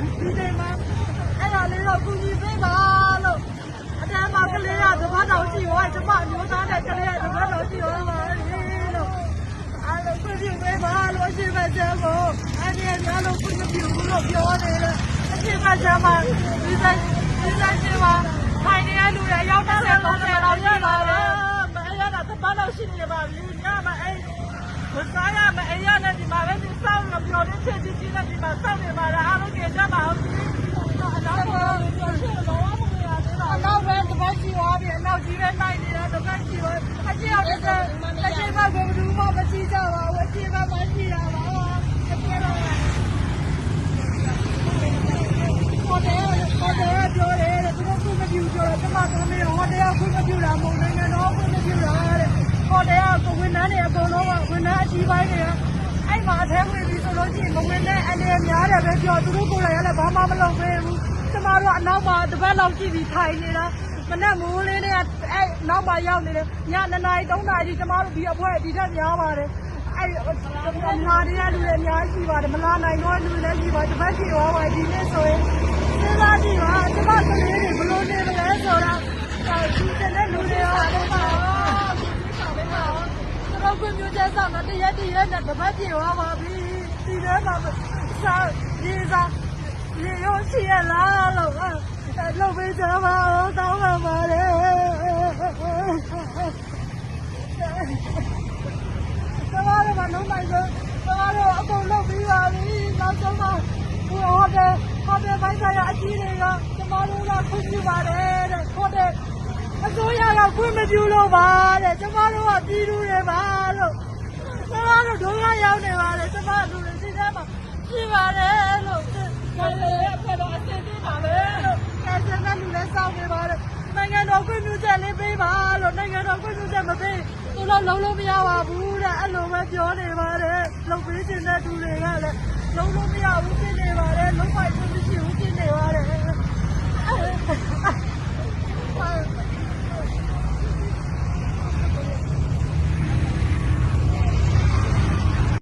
ဒီချိန်မှာအဲ့ဒါလေးတော့ကူညီပေးပါလို့အတန်းမှာကလေးကသဘောတော်ရှိရောကျမအမျိုးသားတဲ့ကလေးကသဘောတော်ရှိရောပါလို့အဲ့လိုကူညီပေးပါလို့အရှင်မကျမ်းကိုအဲ့ဒီကလည်းကူညီပြုလို့ပြောနေတယ်အရှင်မကျမ်းမှာဒီတိုင်းဒီတိုင်းကျမထိုင်နေတဲ့လူတွေရောက်တဲ့30လောက်ရှိပါလားမအဲ့ရတာသဘောတော်ရှိနေပါဘူးညမအဲ့ မစားရမအဲ့ရနဲ့ဒီမှာပဲဒီစောင်းလို့ပြောနေချစ်ချစ်ချင်းနဲ့ဒီမှာစောင့်နေပါလားအားလုံးကြည့်ကြပါဦးအနောက်ကတော့ပြောချင်တော့မရသေးပါဘူးအနောက်ပဲတပတ်ရှိသွားပြီအနောက်ကြီးပဲနိုင်နေတာတပတ်ရှိသွားအကျအောင်တစ်ချက်အကျမကဘူးမှမရှိကြပါဘူးအကျမမရှိရပါဘူးအကျတော့ဟိုတယ်ဟိုတယ်ပြောတယ်သူတို့ခုမပြူပြောတယ်ကျမတို့မေဟိုတယ်ခုမပြူတာမဟုတ်နိုင်ငံတော်ခုမပြူတာတဲ့ဟိုတယ်ကဝန်ထမ်းတွေအကုန်လုံးကဝန်ထမ်းအကြီးပိုင်းတွေအဲ့မှာအထဲဝင်ပြီးဆိုလို့ရှိရင်မဝင်တဲ့အနေများတယ် ပဲပြောသူတို့ကိုယ်တိုင်ကလည်းဘာမှမလုပ်ပေးဘူးကျမတို့အနောက်မှာတပတ်လောက်ကြည့်ပြီးထိုင်နေတာမနဲ့မိုးလေးနဲ့အဲ့နောက်မှာရောက်နေတယ်ည2နာရီ3နာရီကျမတို့ဒီအဖွဲဒီထက်များပါတယ်အဲ့မလာတဲ့လူတွေအများကြီးပါတယ်မလာနိုင်တော့လူတွေလည်းရှိပါတပတ်ကြည့်သွားပါဒီနေ့ဆိုရင်စဉ်းစားကြည့်ပါကျမကလေးတွေဘလို့နေမလဲဆိုတာဒီတဲ့လူတွေရောအဲ့မှာတော့ကွမျိုးချက်ဆောင်တော့တရက်တရက်နဲ့တပတ်ပြေသွားပါပြီဒီထဲမှာ စာရေးစာရေရောရှိရလားလို့လုပ်ပေးကြပါဦးတောင်းပါပါတယ်ကျမတို့ကလုံးလိုက်ဆိုကျမတို့အကုန်လုပ်ပြီးပါပြီနောက်ဆုံးမှဟိုဟိုတယ်ဟိုတယ်ပိုင်းဆိုင်ရာအကြီးတွေကကျမတို့ကခွင့်ပြုပါတယ်တဲ့ဟိုတယ်အစိုးရကခွင့်မပြုလို့ပါတဲ့ကျမတို့ကပြည်သူတွေပါလို့ကျမတို့ဒုက္ခရောက်နေပါတယ်ကျမတို့လူတွေဒီထဲမှာ ရှိပါတယ်လို့ကျမတို့ရဲ့အဖွဲ့တော်အစီအစဉ်ပါပဲလို့ကဲဆန်တဲ့လူလည်းစောင့်နေပါတယ်နိုင်ငံတော်ခွင့်ပြုချက်လေးပေးပါလို့နိုင်ငံတော်ခွင့်ပြုချက်မပေးသူတို့လုံးလုံးမရပါဘူးတဲ့အဲ့လိုပဲပြောနေပါတယ်